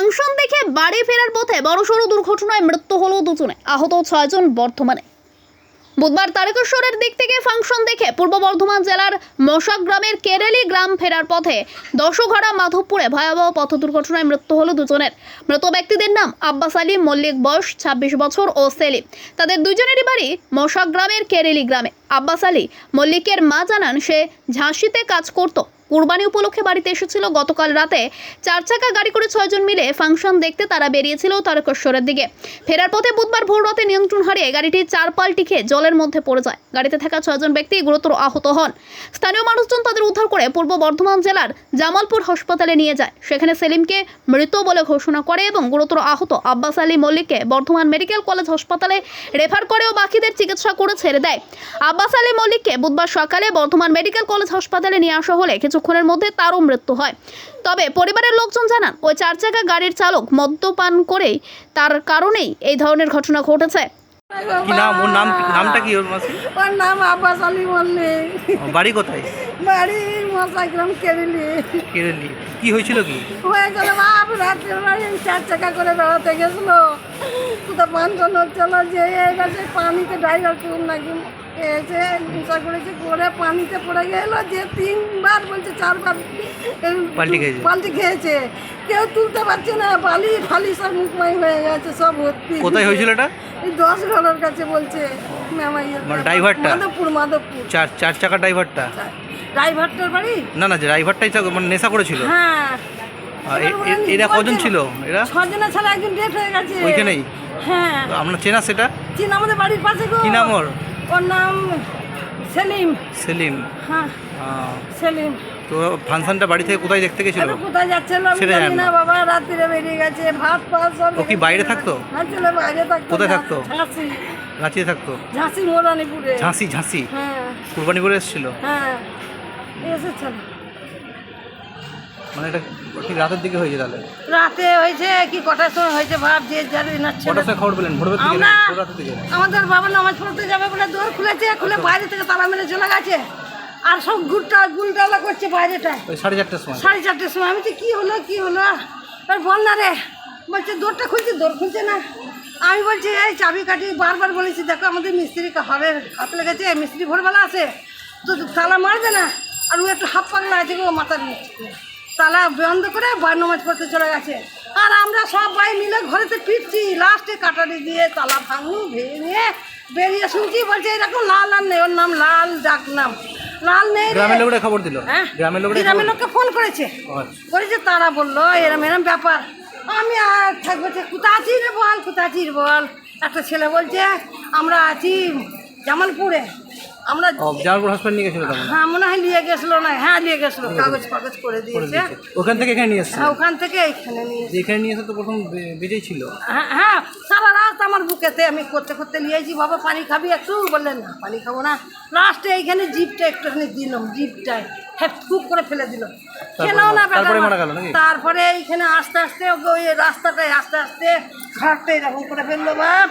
Function দেখে বাড়ি ফেরার পথে বড়সড় দুর্ঘটনায় মৃত্যু হলো দুজনে। আহত ছয়জন বর্ধমানে। বুধবার তারকেশ্বরের দিক থেকে ফাংশন দেখে পূর্ব বর্ধমান জেলার মশাক গ্রামের কেরেলি গ্রাম ফেরার পথে দশঘরা মাধবপুরে ভয়াবহ পথ দুর্ঘটনায় মৃত্যু হলো দুজনের। মৃত ব্যক্তিদের নাম আব্বাস আলী, মল্লিক বয়স ছাব্বিশ বছর ও সেলিম। তাদের দুজনেরই বাড়ি মশাক গ্রামের কেরেলি গ্রামে। আব্বাস আলী মল্লিকের মা জানান, সে ঝাঁসিতে কাজ করত। কুরবানি উপলক্ষে বাড়িতে এসেছিল। গতকাল রাতে চার চাকা গাড়ি করে ছয়জন মিলে ফাংশন দেখতে তারা বেরিয়েছিল তারকেশ্বরের দিকে। ফেরার পথে বুধবার ভোর রাতে নিয়ন্ত্রণ হারিয়ে গাড়িটি চার পাল্টি খেয়ে জলের মধ্যে পড়ে যায়। গাড়িতে থাকা ছয়জন ব্যক্তি গুরুতর আহত হন। স্থানীয় মানুষজন তাদের উদ্ধার করে পূর্ব বর্ধমান জেলার জামালপুর হাসপাতালে নিয়ে যায়। সেখানে সেলিমকে মৃত বলে ঘোষণা করে এবং গুরুতর আহত আব্বাস আলী মল্লিককে বর্ধমান মেডিকেল কলেজ হাসপাতালে রেফার করে ও বাকিদের চিকিৎসা করে ছেড়ে দেয়। আব্বাস আলী মল্লিককে বুধবার সকালে বর্ধমান মেডিকেল কলেজ হাসপাতালে নিয়ে আসা হলে কিছুক্ষণের মধ্যে তারও মৃত্যু হয়। তবে পরিবারের লোকজন জানান ওই চার চাকা গাড়ির চালক মদ্যপান করেই তার কারণেই এই ধরনের ঘটনা ঘটেছে। কি নাম? ওর নাম নামটা কি ওর মাসি? ওর নাম আব্বাস আলী মল্লিক। বাড়ি কোথায়? বাড়ি মশাগ্রাম কেরিলি। কেরেলি। কি হয়েছিল কি? হয়েছিল বাপ রাত্রের বাড়ি চার চাকা করে বেড়াতে গেছিল। কোথাও পাঁচজন হচ্ছিল যে এই পানিতে ড্রাইভার কেউ নাকি এসে নেশা করেছে করে পানিতে পড়ে গেল যে তিনবার বলছে চারবার পাল্টি খেয়েছে। পাল্টি খেয়েছে। কেউ তুলতে পারছে না বালি ফালি সব মুখমাই হয়ে গেছে সব ভর্তি কোথায় হয়েছিল এটা? এই দশ ঘরের কাছে বলছে মেমাইয়া মানে ড্রাইভারটা? মাধবপুর মাধবপুর। চার চার চাকা ড্রাইভারটা? ড্রাইভারটার বাড়ি? না না ড্রাইভারটাই মানে নেশা করেছিল? হ্যাঁ। এরা কজন ছিল? এরা? ছজনের ছাড়া একজন ডেট হয়ে গেছে। ওইখানেই? হ্যাঁ। আমরা চেনা সেটা? চিন আমাদের বাড়ির পাশে কি নাম ওর? ওর নাম সেলিম। সেলিম? হ্যাঁ সেলিম। তো ফাংশনটা বাড়ি থেকে কোথায় দেখতে গেছিল? কোথায় যাচ্ছিল আমি জানি না না। বাবা রাত্রিরে বেরিয়ে গেছে ভাত ফাত সব ও কি বাইরে থাকতো? হ্যাঁ ছিল বাইরে থাকতো কোথায় থাকতো? ঝাঁসি। রাঁচিয়ে থাকতো? ঝাঁসি মোরানিপুরে ঝাঁসি ঝাঁসি? হ্যাঁ। কুরবানি করে এসেছিল? হ্যাঁ এসেছিল। মানে এটা ঠিক রাতের দিকে হয়েছে তাহলে? রাতে হয়েছে কি কটার সময় হয়েছে ভাব যে যাদের না কটার সময় খবর পেলেন? ভোরবের দিকে না রাতের দিকে? আমাদের বাবা নামাজ পড়তে যাবে বলে দৌড় খুলেছে খুলে বাইরে থেকে তালা মেরে চলে গেছে। আর সব গুলটা গুলটালা করছে বাইরেটায়। ওই সাড়ে চারটার সময়? সাড়ে চারটের সময়। আমি তো কী হলো কী হলো? এবার বল না রে। বলছে দৌড়টা খুলছে দৌড় খুলছে না। আমি বলছি এই চাবি কাটি বারবার বলেছি দেখো আমাদের মিস্ত্রি হবে হাত লেগেছে মিস্ত্রি ভোরবেলা আছে তো তালা মারবে না। আর ও একটু হাফ পাগলা আছে গো মাথার নিচে। তালা বন্ধ করে বার নামাজ পড়তে চলে গেছে। আর আমরা সব ভাই মিলে ঘরেতে ফিরছি। লাস্টে কাটারি দিয়ে তালা ভাঙু ভেঙে বেরিয়ে শুনছি বলছে এরকম লাল আর নেই ওর নাম লাল ডাক নাম লাল নেই গ্রামের লোকরা খবর দিল? হ্যাঁ গ্রামের লোকরা গ্রামের লোককে ফোন করেছে। আচ্ছা। করেছে তারা বলল এরম এরম ব্যাপার। আমি আর থাকব কোথা আছিস রে বল কোথা আছিস বল? একটা ছেলে বলছে আমরা আছি জামালপুরে। আমরা ও হাসপাতাল নিয়ে গেছিল হ্যাঁ মনে হয় নিয়ে গেছিল না। হ্যাঁ নিয়ে গেছিল কাগজ ফাগজ করে দিয়েছে। ওখান থেকে এখানে নিয়ে এসছে হ্যাঁ ওখান থেকে এখানে নিয়ে এখানে নিয়ে এসে তো প্রথম বেজেই ছিল। হ্যাঁ হ্যাঁ সারা রাত আমার বুকেতে আমি করতে করতে নিয়েছি বাবা পানি খাবি একটু? বললেন না পানি খাব না। লাস্টে এইখানে জিপটা একটুখানি দিলাম জিপটায় হ্যাঁ খুব করে ফেলে দিল খেলাও না তারপরে এইখানে আস্তে আস্তে ওই রাস্তাটায় আস্তে আস্তে ঘাটটা এরকম করে ফেলল বাপ।